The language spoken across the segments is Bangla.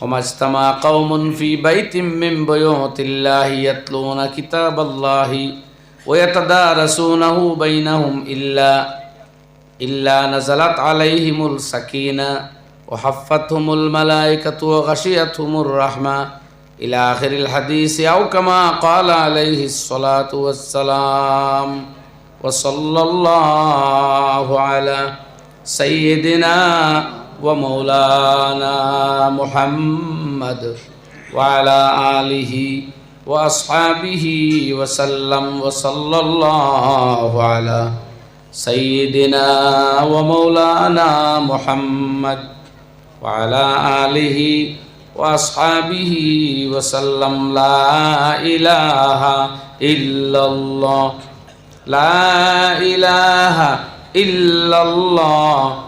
وما اجتمع قوم في بيت من بيوت الله يتلون كتاب الله ويتدارسونه بينهم إلا إلا نزلت عليهم السكينة وحفتهم الملائكة وغشيتهم الرحمة إلى آخر الحديث أو كما قال عليه الصلاة والسلام وصلى الله على سيدنا ومولانا محمد وعلى آله وأصحابه وسلم وصلى الله على سيدنا ومولانا محمد وعلى آله وأصحابه وسلم. لا إله إلا الله. لا إله إلا الله.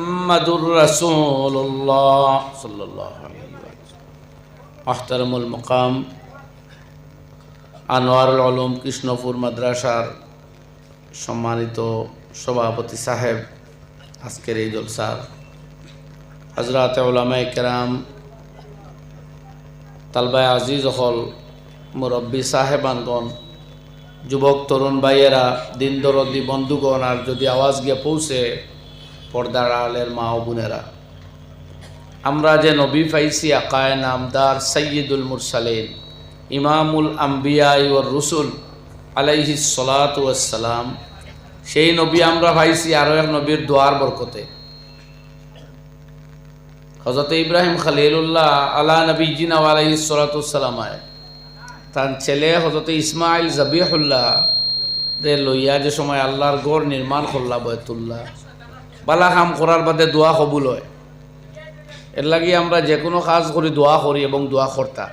মুহাম্মাদুর মুকাম। আনোয়ারুল আলম কৃষ্ণপুর মাদ্রাসার সম্মানিত সভাপতি সাহেব, আজকের এই জলসার হজরত ওলামায় কেরাম, তালবায় আজিজ হল মুরব্বী সাহেবানগণ, যুবক, তরুণ ভাইয়েরা দিন দরদি বন্ধুগণ, আর যদি আওয়াজ গিয়ে পৌঁছে পর্দার আলের মা ও বোনেরা। আমরা যে নবী ফাইসি আকায় নামদার সৈয়দুল মুরসালিন, ইমামুল আম্বিয়া ওর রসুল আলাইহি সালাম সেই নবী আমরা ভাইছি আরও এক নবীর দোয়ার বরকতে। হজরত ইব্রাহিম খালিলুল্লাহ আলা নবী জিনা আলাইহি সালাতামায় তার ছেলে হজরত ইসমাইল জবিহুল্লাহ রে লইয়া যে সময় আল্লাহর গড় নির্মাণ করলা বয়তুল্লাহ বালা কাম করার বাদে দোয়া কবুল হয়। এর লাগি আমরা যে কোনো কাজ করি দোয়া করি এবং দোয়া করতা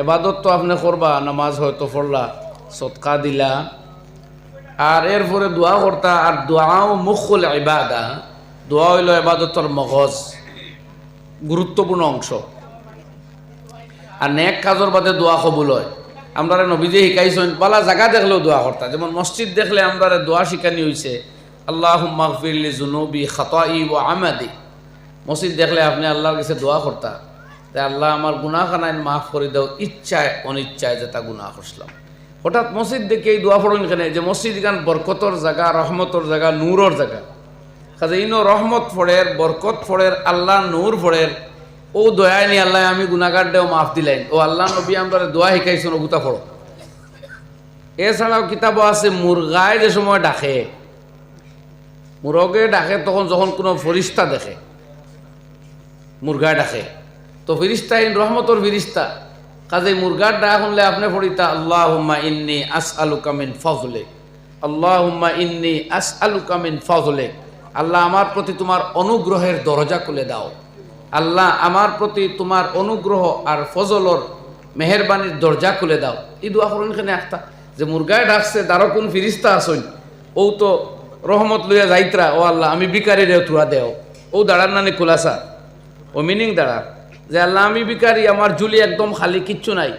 এবাদত তো আপনি করবা নামাজ হয়তো পড়লা সৎকা দিলা। আর এরপরে দোয়া করতা আর দোয়াও মুখল ইবাদা। দোয়া হইল এবাদতর মগজ গুরুত্বপূর্ণ অংশ। আর নেক কাজর বাদে দোয়া কবুল হয়। আমরা নবীজে শিকাইছেন পালা জায়গা দেখলেও দোয়া করতা যেমন মসজিদ দেখলে আমরা দোয়া শিখানি হয়েছে আল্লাহ মাহফিল্লি জুনুবি খাতাই ও আমাদি। মসজিদ দেখলে আপনি আল্লাহর কাছে দোয়া করতা তাই আল্লাহ আমার গুনাহ খানায় মাফ করে দাও, ইচ্ছায় অনিচ্ছায় যে তা গুনাহ করছিলাম। হঠাৎ মসজিদ দেখে এই দোয়া পড়ুন কেন? যে মসজিদ গান বরকতর জায়গা, রহমতর জায়গা, নূরর জায়গা। কাজে ইনো রহমত ফড়ের বরকত ফড়ের আল্লাহ নূর ফড়ের ও দয়া নি আল্লাহ আমি গুনাগার দেও মাফ দিলাইন ও আল্লাহ নবী আমরা দোয়া শিখাইছো গুতা ফড়ো এছাড়াও কিতাবও আছে, মুরগায় যে সময় ডাকে মুরগে ডাকে, তখন যখন কোনো ফরিস্তা দেখে মুরগা ডাকে, তো ফিরিস্তা ইন রহমতর ফিরিস্তা। কাজে মুরগার ডাক শুনলে আপনি ফরিতা আল্লাহ হুম্মা ইন্নি আস আলু কামিন ফজলে আল্লাহ হুম্মা ইন্নি আস আলু কামিন ফজলে আল্লাহ আমার প্রতি তোমার অনুগ্রহের দরজা খুলে দাও। আল্লাহ আমার প্রতি তোমার অনুগ্রহ আর ফজলর মেহরবানির দরজা খুলে দাও। এই দোয়া করুন এখানে একটা যে মুরগায় ডাকছে, তারও কোন ফিরিস্তা আসুন, ও তো রহমত লইয়া যাইত্রা, ও আল্লাহ, আমি বিকারি রে তুরা দেও। ও দাঁড়ার নানি খোলাসা। ও মিনিং দাঁড়া। যে আল্লাহ, আমি বিকারি আমার জুলি একদম খালি, কিচ্ছু নাই।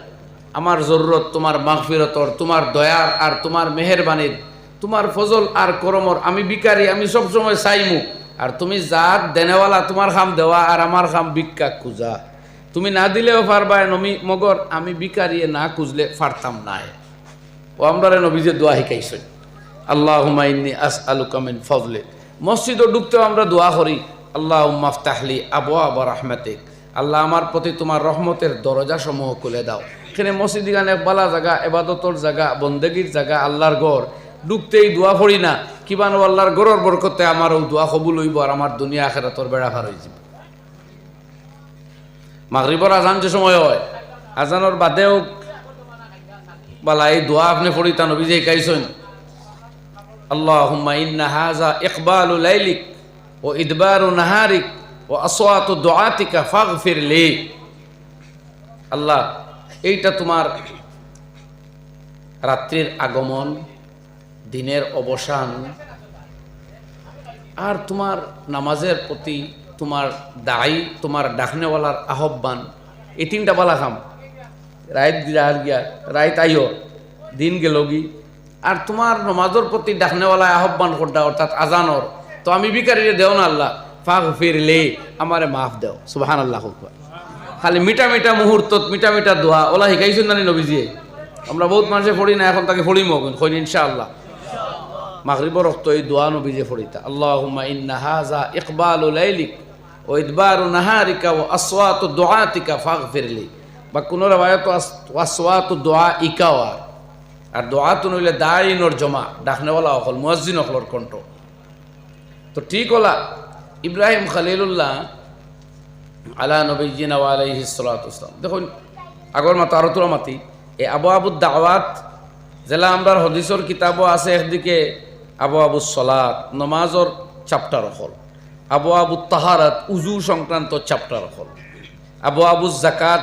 আমার জরুরত, তোমার মাগফিরতর তোমার দয়ার, আর তোমার মেহরবানির, তোমার ফজল আর করমর, আমি বিকারি আমি সবসময় চাইমু। আর তুমি জাত দেনেওয়ালা, তোমার খাম দেওয়া, আর আমার খাম ভিক্ষা খুঁজা। তুমি না দিলেও পারবা নমি মগর, আমি বিকারিয়ে না খুঁজলে পারতাম নাই। ও আমরা নবীজে দোয়া শিকাইছেন আল্লাহ হুমাইনি আস আলু কামিন ফজলে মসজিদও ঢুকতেও আমরা দোয়া করি আল্লাহ মাফতাহলি আবু আবা রহমতে আল্লাহ আমার প্রতি তোমার রহমতের দরজা সমূহ খুলে দাও। এখানে মসজিদ গানে বালা জায়গা, এবাদতর জায়গা, বন্দেগীর জায়গা, আল্লাহর গড় ঢুকতেই দোয়া পড়ি না কিবানো আল্লাহর গড়র বরকতে আমার ও দোয়া কবুল হইব আর আমার দুনিয়া আখেরাতর বেড়া ভার হয়ে যাব। মাগরিবর আজান যে সময় হয়, আজানোর বাদেও বালা এই দোয়া আপনি পড়িতা নবী যে শিকাইছেন আল্লাহুম্মা ইন্না হাযা ইকবালু লাইলিক ও ইদবারু নাহারিক ও আসওয়াতু দুআতিকা ফাগফির লি। আল্লাহ, এইটা রাত্রির আগমন, দিনের অবসান, আর তোমার নামাজের প্রতি তোমার দায়ী, তোমার ডাকনেওয়ালার আহ্বান, এই তিনটা বালা খাম রাইত গিয়া রাইত আইও দিন গেল গি। আর তোমার নমাজের প্রতি ডাকনেওয়ালা আহ্বান করডা অর্থাৎ আজানর। তো আমি বিকারিরে দেও না আল্লাহ। ফাঁক ফিরলে আমারে মাফ দেও। সুবাহান আল্লাহ খালি মিটা মিটা মুহূর্তত, মিটা মিটা দোয়া ওলা শিকাইছেন নানি নবীজিয়ে আমরা বহুত মানুষে পড়ি না, এখন তাকে পড়িম কইন ইনশাআল্লাহ। মাগরিবর রক্ত এই দোয়া নবীজে ফরিতা আল্লাহুম্মা ইন্না হাযা ইকবালু লাইলিক ও ইদবারু নাহারিকা ও আসওয়াতু ফাঁক ফাগফিরলি বা কোন রায়াত আসওয়াতু দুআ ইকাওয়া আর দোয়া তো নইলে দাইনর জমা, ডাকনেওয়ালা অকল, মুয়াজ্জিন অকলর কণ্ঠ। তো ঠিক হলা, ইব্রাহিম খালিলুল্লাহ আলা নবীজিনা আলাইহি দেখুন, আগর মাতা আরও তোরা মাতি এই আবু আবু দাওয়াত, জেলা আমরার হদিসর কিতাবও আছে একদিকে, আবু আবু সলাত, নমাজর চাপ্টার হল আবু আবু তাহারাত, উজু সংক্রান্ত চাপ্টার হল আবু আবু জাকাত